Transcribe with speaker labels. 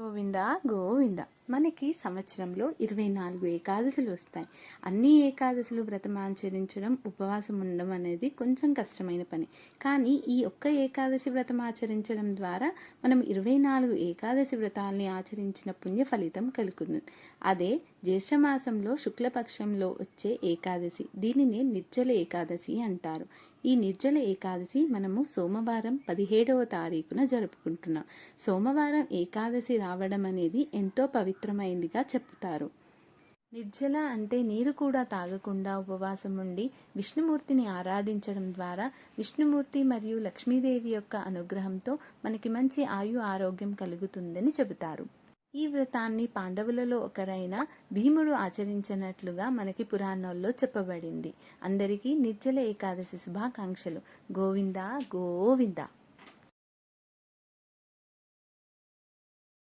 Speaker 1: గోవింద గోవింద. మనకి సంవత్సరంలో ఇరవై నాలుగు ఏకాదశులు వస్తాయి. అన్ని ఏకాదశులు వ్రతం ఆచరించడం ఉపవాసం ఉండడం అనేది కొంచెం కష్టమైన పని. కానీ ఈ ఒక్క ఏకాదశి వ్రతం ఆచరించడం ద్వారా మనం ఇరవై నాలుగు ఏకాదశి వ్రతాల్ని ఆచరించిన పుణ్య ఫలితం కలుగుతుంది. అదే జ్యేష్ఠమాసంలో శుక్లపక్షంలో వచ్చే ఏకాదశి. దీనినే నిర్జల ఏకాదశి అంటారు. ఈ నిర్జల ఏకాదశి మనము సోమవారం పదిహేడవ తారీఖున జరుపుకుంటున్నాం. సోమవారం ఏకాదశి రావడం అనేది ఎంతో పవిత్రమైందిగా చెప్తారు. నిర్జల అంటే నీరు కూడా తాగకుండా ఉపవాసం ఉండి విష్ణుమూర్తిని ఆరాధించడం ద్వారా విష్ణుమూర్తి మరియు లక్ష్మీదేవి యొక్క అనుగ్రహంతో మనకి మంచి ఆయు ఆరోగ్యం కలుగుతుందని చెబుతారు. ఈ వ్రతాన్ని పాండవులలో ఒకరైన భీముడు ఆచరించినట్లుగా మనకి పురాణాల్లో చెప్పబడింది. అందరికీ నిర్జల ఏకాదశి శుభాకాంక్షలు. గోవింద గోవింద.